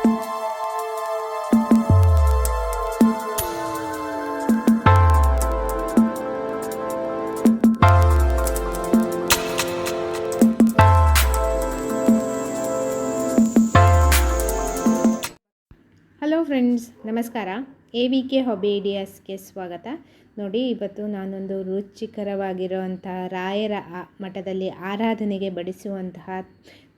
Hello friends, ನಮಸ್ಕಾರ. A V K hobby ಐಡಿಯಾಸ್ಗೆ ಸ್ವಾಗತ. ನೋಡಿ, ಇವತ್ತು ನಾನೊಂದು ರುಚಿಕರವಾಗಿರುವಂತಹ ರಾಯರ ಮಠದಲ್ಲಿ ಆರಾಧನೆಗೆ ಬಡಿಸುವಂತಹ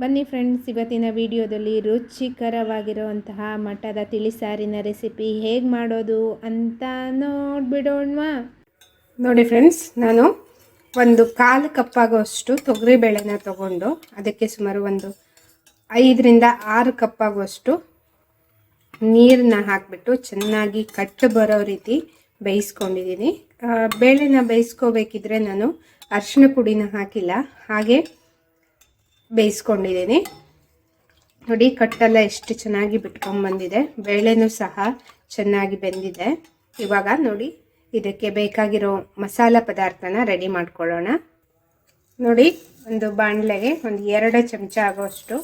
ಬನ್ನಿ ಫ್ರೆಂಡ್ಸ್, ಇವತ್ತಿನ ವಿಡಿಯೋದಲ್ಲಿ ರುಚಿಕರವಾಗಿರುವಂತಹ ಮಠದ ತಿಳಿಸಾರಿನ ರೆಸಿಪಿ ಹೇಗೆ ಮಾಡೋದು ಅಂತ ನೋಡ್ಬಿಡೋಣವಾ. ನೋಡಿ ಫ್ರೆಂಡ್ಸ್, ನಾನು ಒಂದು ಕಾಲು ಕಪ್ಪಾಗುವಷ್ಟು ತೊಗರಿಬೇಳೆನ ತಗೊಂಡು ಅದಕ್ಕೆ ಸುಮಾರು ಒಂದು ಐದರಿಂದ ಆರು ಕಪ್ಪಾಗುವಷ್ಟು ನೀರನ್ನ ಹಾಕಿಬಿಟ್ಟು ಚೆನ್ನಾಗಿ ಕಟ್ಟು ಬರೋ ರೀತಿ ಬೇಯಿಸ್ಕೊಂಡಿದ್ದೀನಿ. ಬೇಳೆನ ಬೇಯಿಸ್ಕೋಬೇಕಿದ್ರೆ ನಾನು ಅರಿಶಿನ ಪುಡಿನ ಹಾಕಿಲ್ಲ. ಹಾಗೆ ಬೇಯಿಸ್ಕೊಂಡಿದ್ದೀನಿ. ನೋಡಿ, ಕಟ್ಟೆಲ್ಲ ಎಷ್ಟು ಚೆನ್ನಾಗಿ ಬಿಟ್ಕೊಂಡ್ಬಂದಿದೆ. ಬೇಳೆನೂ ಸಹ ಚೆನ್ನಾಗಿ ಬೆಂದಿದೆ. ಇವಾಗ ನೋಡಿ, ಇದಕ್ಕೆ ಬೇಕಾಗಿರೋ ಮಸಾಲ ಪದಾರ್ಥನ ರೆಡಿ ಮಾಡ್ಕೊಳ್ಳೋಣ. ನೋಡಿ, ಒಂದು ಬಾಣಲೆಗೆ ಒಂದು ಎರಡು ಚಮಚ ಆಗೋಷ್ಟು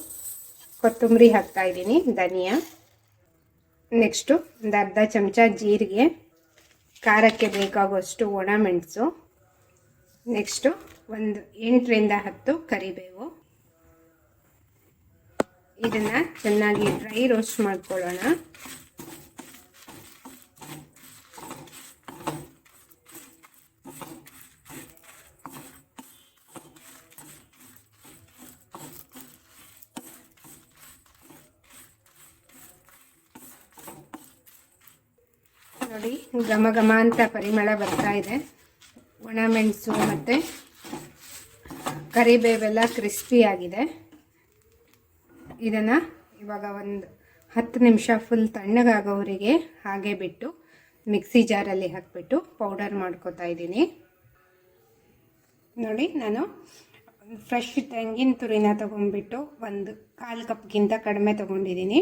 ಕೊತ್ತಂಬರಿ ಹಾಕ್ತಾ ಇದ್ದೀನಿ, ಧನಿಯಾ. ನೆಕ್ಸ್ಟು ಒಂದು ಅರ್ಧ ಚಮಚ ಜೀರಿಗೆ. ಖಾರಕ್ಕೆ ಬೇಕಾಗುವಷ್ಟು ಒಣಮೆಣಸು ನೆಕ್ಸ್ಟು ಒಂದು ಎಂಟರಿಂದ ಹತ್ತು ಕರಿಬೇವು. ಇದನ್ನ ಚೆನ್ನಾಗಿ ಡ್ರೈ ರೋಸ್ಟ್ ಮಾಡ್ಕೊಳ್ಳೋಣ. ನೋಡಿ, ಘಮ ಘಮ ಅಂತ ಪರಿಮಳ ಬರ್ತಾ ಇದೆ. ಒಣಮೆಣಸು ಮತ್ತು ಕರಿಬೇವೆಲ್ಲ ಕ್ರಿಸ್ಪಿ ಆಗಿದೆ. ಇದನ್ನು ಇವಾಗ ಒಂದು ಹತ್ತು ನಿಮಿಷ ಫುಲ್ ತಣ್ಣಗಾಗೋವರೆಗೆ ಹಾಗೆ ಬಿಟ್ಟು ಮಿಕ್ಸಿ ಜಾರಲ್ಲಿ ಹಾಕಿಬಿಟ್ಟು ಪೌಡರ್ ಮಾಡ್ಕೋತಾ ಇದ್ದೀನಿ. ನೋಡಿ, ನಾನು ಫ್ರೆಶ್ ತೆಂಗಿನ ತುರಿನ ತೊಗೊಂಡ್ಬಿಟ್ಟು ಒಂದು ಕಾಲು ಕಪ್ಗಿಂತ ಕಡಿಮೆ ತೊಗೊಂಡಿದ್ದೀನಿ.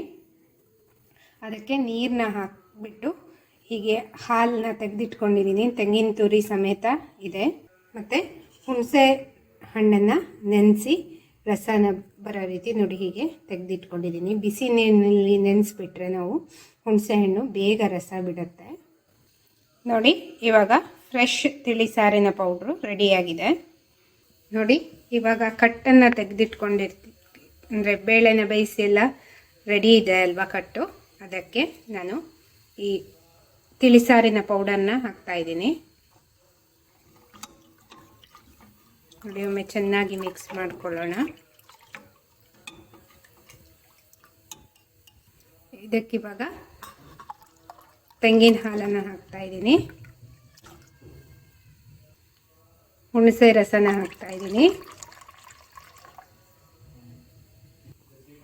ಅದಕ್ಕೆ ನೀರನ್ನ ಹಾಕಿಬಿಟ್ಟು ಹೀಗೆ ಹಾಲನ್ನ ತೆಗೆದಿಟ್ಕೊಂಡಿದ್ದೀನಿ. ತೆಂಗಿನ ತುರಿ ಸಮೇತ ಇದೆ. ಮತ್ತು ಹುಣಸೆ ಹಣ್ಣನ್ನು ನೆನೆಸಿ, ರಸನ ಬರೋ ರೀತಿ ನೋಡಿ ಹೀಗೆ ತೆಗೆದಿಟ್ಕೊಂಡಿದ್ದೀನಿ. ಬಿಸಿ ನೀರಿನಲ್ಲಿ ನೆನೆಸ್ಬಿಟ್ರೆ ನಾವು ಹುಣಸೆಹಣ್ಣು ಬೇಗ ರಸ ಬಿಡುತ್ತೆ. ನೋಡಿ, ಇವಾಗ ಫ್ರೆಶ್ ತಿಳಿ ಸಾರಿನ ಪೌಡ್ರು ರೆಡಿಯಾಗಿದೆ. ನೋಡಿ, ಇವಾಗ ಕಟ್ಟನ್ನು ತೆಗೆದಿಟ್ಕೊಂಡಿರ್ತಿ, ಅಂದರೆ ಬೇಳೆನ ಬೇಯಿಸಿ ಎಲ್ಲ ರೆಡಿ ಇದೆ ಅಲ್ವಾ ಕಟ್ಟು? ಅದಕ್ಕೆ ನಾನು ಈ ತಿಳಿಸಾರಿನ ಪೌಡರ್ನ ಹಾಕ್ತಾ ಇದ್ದೀನಿ. ನೋಡಿ, ಒಮ್ಮೆ ಚೆನ್ನಾಗಿ ಮಿಕ್ಸ್ ಮಾಡ್ಕೊಳ್ಳೋಣ. ಇದಕ್ಕಿವಾಗ ತೆಂಗಿನ ಹಾಲನ್ನು ಹಾಕ್ತಾ ಇದ್ದೀನಿ. ಹುಣಸೆ ರಸನ ಹಾಕ್ತಾ ಇದ್ದೀನಿ.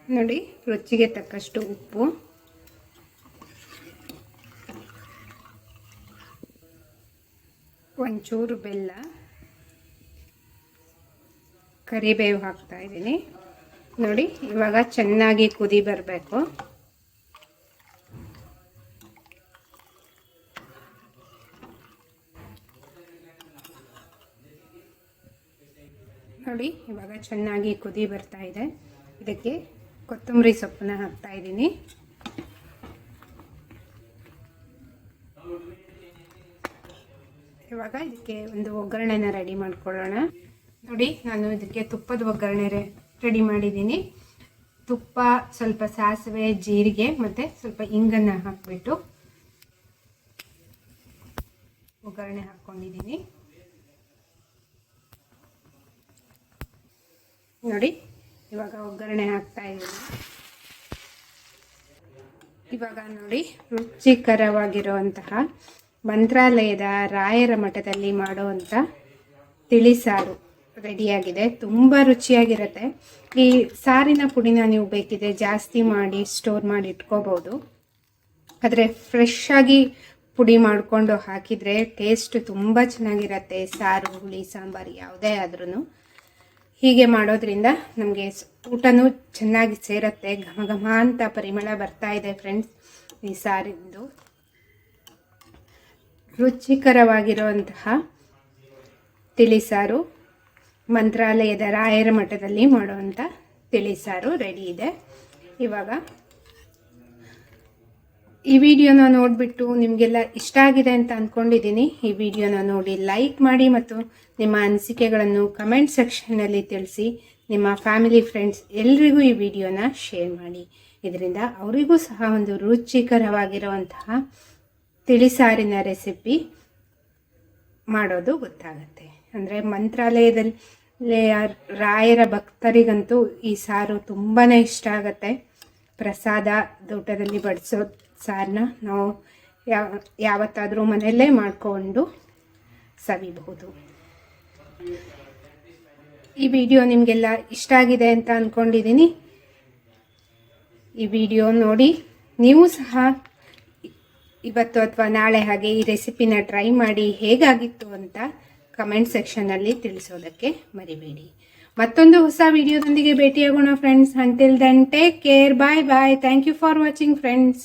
ನೋಡಿ, ರುಚಿಗೆ ತಕ್ಕಷ್ಟು ಉಪ್ಪು. ಒಂಚೂರು ಬೆಲ್ಲ. ಕರಿಬೇವು ಹಾಕ್ತಾ ಇದ್ದೀನಿ. ನೋಡಿ, ಇವಾಗ ಚೆನ್ನಾಗಿ ಕುದಿ ಬರಬೇಕು. ನೋಡಿ, ಇವಾಗ ಚೆನ್ನಾಗಿ ಕುದಿ ಬರ್ತಾ ಇದೆ. ಇದಕ್ಕೆ ಕೊತ್ತಂಬರಿ ಸೊಪ್ಪನ್ನ ಹಾಕ್ತಾ ಇದ್ದೀನಿ. ಇವಾಗ ಇದಕ್ಕೆ ಒಂದು ಒಗ್ಗರಣೆನ ರೆಡಿ ಮಾಡ್ಕೊಳ್ಳೋಣ. ನೋಡಿ, ನಾನು ಇದಕ್ಕೆ ತುಪ್ಪದ ಒಗ್ಗರಣೆ ರೆಡಿ ಮಾಡಿದ್ದೀನಿ. ತುಪ್ಪ, ಸ್ವಲ್ಪ ಸಾಸಿವೆ, ಜೀರಿಗೆ ಮತ್ತು ಸ್ವಲ್ಪ ಇಂಗನ್ನು ಹಾಕಿಬಿಟ್ಟು ಒಗ್ಗರಣೆ ಹಾಕ್ಕೊಂಡಿದ್ದೀನಿ. ನೋಡಿ, ಇವಾಗ ಒಗ್ಗರಣೆ ಹಾಕ್ತಾ ಇದ್ದೀನಿ. ಇವಾಗ ನೋಡಿ, ರುಚಿಕರವಾಗಿರುವಂತಹ ಮಂತ್ರಾಲಯದ ರಾಯರ ಮಠದಲ್ಲಿ ಮಾಡುವಂಥ ತಿಳಿಸಾರು ರೆಡಿಯಾಗಿದೆ. ತುಂಬ ರುಚಿಯಾಗಿರುತ್ತೆ. ಈ ಸಾರಿನ ಪುಡಿನ ನೀವು ಬೇಕಿದೆ ಜಾಸ್ತಿ ಮಾಡಿ ಸ್ಟೋರ್ ಮಾಡಿ ಇಟ್ಕೋಬೋದು. ಆದರೆ ಫ್ರೆಶ್ ಆಗಿ ಪುಡಿ ಮಾಡಿಕೊಂಡು ಹಾಕಿದರೆ ಟೇಸ್ಟ್ ತುಂಬ ಚೆನ್ನಾಗಿರುತ್ತೆ. ಸಾರು, ಹುಳಿ, ಸಾಂಬಾರು ಯಾವುದೇ ಆದ್ರೂ ಹೀಗೆ ಮಾಡೋದ್ರಿಂದ ನಮಗೆ ಊಟನೂ ಚೆನ್ನಾಗಿ ಸೇರುತ್ತೆ. ಘಮ ಘಮ ಅಂತ ಪರಿಮಳ ಬರ್ತಾ ಇದೆ ಫ್ರೆಂಡ್ಸ್ ಈ ಸಾರಿಂದು. ರುಚಿಕರವಾಗಿರುವಂತಹ ತಿಳಿಸಾರು ಮಂತ್ರಾಲಯದ ರಾಯರ ಮಠದಲ್ಲಿ ಮಾಡುವಂಥ ತಿಳಿಸಾರು ರೆಡಿ ಇದೆ. ಇವಾಗ ಈ ವಿಡಿಯೋನ ನೋಡಿಬಿಟ್ಟು ನಿಮಗೆಲ್ಲ ಇಷ್ಟ ಆಗಿದೆ ಅಂತ ಅಂದ್ಕೊಂಡಿದ್ದೀನಿ ಈ ವಿಡಿಯೋನ ನೋಡಿ ಲೈಕ್ ಮಾಡಿ ಮತ್ತು ನಿಮ್ಮ ಅನಿಸಿಕೆಗಳನ್ನು ಕಮೆಂಟ್ ಸೆಕ್ಷನ್ನಲ್ಲಿ ತಿಳಿಸಿ. ನಿಮ್ಮ ಫ್ಯಾಮಿಲಿ ಫ್ರೆಂಡ್ಸ್ ಎಲ್ರಿಗೂ ಈ ವಿಡಿಯೋನ ಶೇರ್ ಮಾಡಿ. ಇದರಿಂದ ಅವರಿಗೂ ಸಹ ಒಂದು ರುಚಿಕರವಾಗಿರುವಂತಹ ತಿಳಿಸಾರಿನ ರೆಸಿಪಿ ಮಾಡೋದು ಗೊತ್ತಾಗುತ್ತೆ. ಅಂದರೆ ಮಂತ್ರಾಲಯದಲ್ಲಿ ರಾಯರ ಭಕ್ತರಿಗಂತೂ ಈ ಸಾರು ತುಂಬಾ ಇಷ್ಟ ಆಗುತ್ತೆ. ಪ್ರಸಾದ ಊಟದಲ್ಲಿ ಬಡಿಸೋ ಸಾರನ್ನ ನಾವು ಯಾವ ಯಾವತ್ತಾದರೂ ಮನೆಯಲ್ಲೇ ಮಾಡಿಕೊಂಡು ಸವಿಬಹುದು. ಈ ವಿಡಿಯೋ ನಿಮಗೆಲ್ಲ ಇಷ್ಟ ಆಗಿದೆ ಅಂತ ಅಂದ್ಕೊಂಡಿದ್ದೀನಿ ಈ ವಿಡಿಯೋ ನೋಡಿ ನೀವು ಸಹ ಇವತ್ತು ಅಥವಾ ನಾಳೆ ಹಾಗೆ ಈ ರೆಸಿಪಿನ ಟ್ರೈ ಮಾಡಿ ಹೇಗಾಗಿತ್ತು ಅಂತ ಕಮೆಂಟ್ ಸೆಕ್ಷನಲ್ಲಿ ತಿಳಿಸೋದಕ್ಕೆ ಮರಿಬೇಡಿ. ಮತ್ತೊಂದು ಹೊಸ ವಿಡಿಯೋದೊಂದಿಗೆ ಭೇಟಿಯಾಗೋಣ friends until take care bye bye thank you for watching friends